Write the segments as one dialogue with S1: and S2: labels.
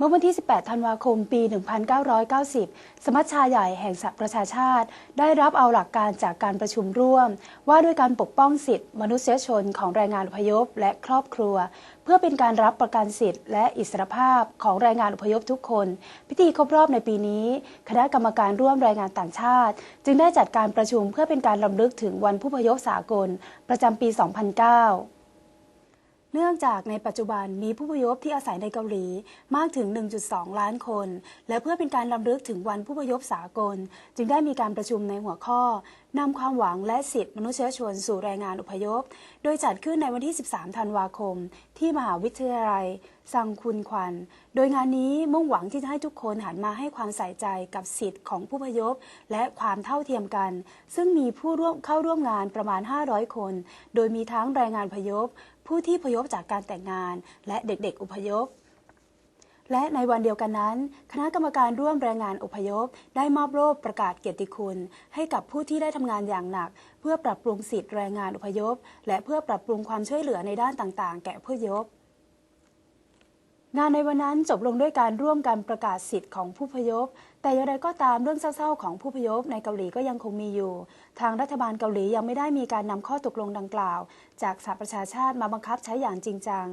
S1: เมื่อวันที่ 18 ธันวาคม ปี 1990 สมัชชาใหญ่แห่งสหประชาชาติ ได้รับเอาหลักการจากการประชุมร่วม ว่าด้วยการปกป้องสิทธิ มนุษยชนของแรงงานอพยพและครอบครัว เพื่อเป็นการรับประกันสิทธิและอิสรภาพของแรงงานอพยพทุกคน พิธีครบรอบในปีนี้ คณะกรรมการร่วมแรงงานต่างชาติ จึงได้จัดการประชุมเพื่อเป็นการรำลึกถึงวันผู้พยพสากล ประจำปี 2009 เนื่องจากในปัจจุบันมีผู้พยพที่อาศัยในเกาหลีมากถึง 1.2 ล้านคน และเพื่อเป็นการรำลึกถึงวันผู้พยพสากล จึงได้มีการประชุมในหัวข้อนำความหวังและสิทธิมนุษยชนสู่แรงงานอพยพ โดยจัดขึ้นในวันที่ 13 ธันวาคม ที่มหาวิทยาลัย ซังคุนควันโดยงานนี้มุ่งหวังที่จะให้ทุกคนหันมาให้ความใส่ใจกับสิทธิของผู้พยพ และความเท่าเทียมกัน ซึ่งมีผู้ร่วมเข้าร่วมงานประมาณ 500 คน โดยมีทั้งแรงงานพยพ ผู้ที่พยพจากการแต่งงาน และเด็กๆ อุพยพและในวันเดียวกันนั้น คณะกรรมการร่วมแรงงานอพยพ ได้มอบโล่ประกาศเกียรติคุณ ให้กับผู้ที่ได้ทำงานอย่างหนัก เพื่อปรับปรุงสิทธิแรงงานอพยพ และเพื่อปรับปรุงความช่วยเหลือในด้านต่างๆ แก่ผู้พยพ งานในวันนั้นจบลงด้วยการร่วมกันประกาศสิทธิ์ของผู้พยพ แต่อย่างไรก็ตามเรื่องเศร้าๆของผู้พยพในเกาหลีก็ยังคงมีอยู่ ทางรัฐบาลเกาหลียังไม่ได้มีการนำข้อตกลงดังกล่าว จากสหประชาชาติมาบังคับใช้อย่างจริงจัง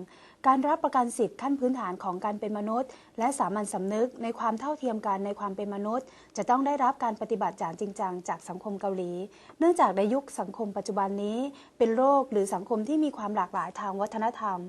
S1: การรับประกันสิทธิ์ขั้นพื้นฐานของการเป็นมนุษย์ และสามัญสำนึกในความเท่าเทียมกันในความเป็นมนุษย์ จะต้องได้รับการปฏิบัติอย่างจริงจังจากสังคมเกาหลี เนื่องจากในยุคสังคมปัจจุบันนี้ เป็นโลกหรือสังคมที่มีความหลากหลายทางวัฒนธรรม